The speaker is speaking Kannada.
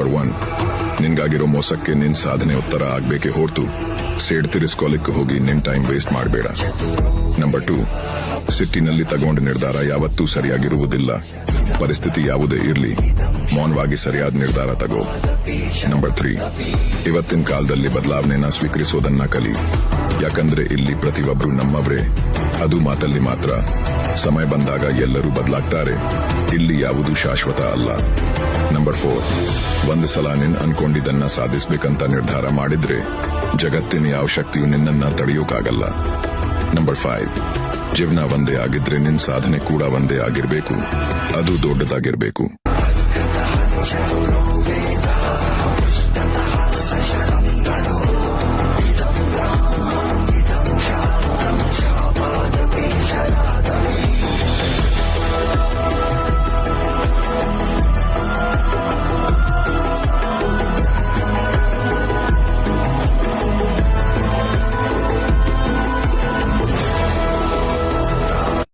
ನಂಬರ್ ಒನ್ ನಿನ್ಗಾಗಿರೋ ಮೋಸಕ್ಕೆ ನಿನ್ ಸಾಧನೆ ಉತ್ತರ ಆಗ್ಬೇಕೆ ಹೊರತು ಸೇಡ್ ತಿರ್ಸ್ಕೊಲಿಕ್ಕೆ ಹೋಗಿ ನಿನ್ ಟೈಮ್ ವೇಸ್ಟ್ ಮಾಡಬೇಡ. ನಂಬರ್ ಟೂ ಸಿಟ್ಟಿನಲ್ಲಿ ತಗೊಂಡ ನಿರ್ಧಾರ ಯಾವತ್ತೂ ಸರಿಯಾಗಿರುವುದಿಲ್ಲ. ಪರಿಸ್ಥಿತಿ ಯಾವುದೇ ಇರಲಿ, ಮೌನವಾಗಿ ಸರಿಯಾದ ನಿರ್ಧಾರ ತಗೋ. ನಂಬರ್ ತ್ರೀ ಇವತ್ತಿನ ಕಾಲದಲ್ಲಿ ಬದಲಾವಣೆನ ಸ್ವೀಕರಿಸೋದನ್ನ ಕಲಿ. ಯಾಕಂದ್ರೆ ಇಲ್ಲಿ ಪ್ರತಿಯೊಬ್ಬರು ನಮ್ಮವ್ರೆ. ಅದು ಮಾತಲ್ಲಿ ಮಾತ್ರ. ಸಮಯ ಬಂದಾಗ ಎಲ್ಲರೂ ಬದಲಾಗ್ತಾರೆ. ಇಲ್ಲಿ ಯಾವುದು ಶಾಶ್ವತ ಅಲ್ಲ. ನಂಬರ್ ಫೋರ್ ಒಂದು ಸಲ ನಿನ್ ಅನ್ಕೊಂಡಿದ್ದನ್ನ ಸಾಧಿಸ್ಬೇಕಂತ ನಿರ್ಧಾರ ಮಾಡಿದ್ರೆ ಜಗತ್ತಿನ ಯಾವ ಶಕ್ತಿಯು ನಿನ್ನನ್ನ ತಡೆಯೋಕಾಗಲ್ಲ. ನಂಬರ್ ಫೈವ್ ಜೀವನ ಒಂದೇ ಆಗಿದ್ರೆ ನಿನ್ ಸಾಧನೆ ಕೂಡ ಒಂದೇ ಆಗಿರ್ಬೇಕು. ಅದು ದೊಡ್ಡದಾಗಿರ್ಬೇಕು.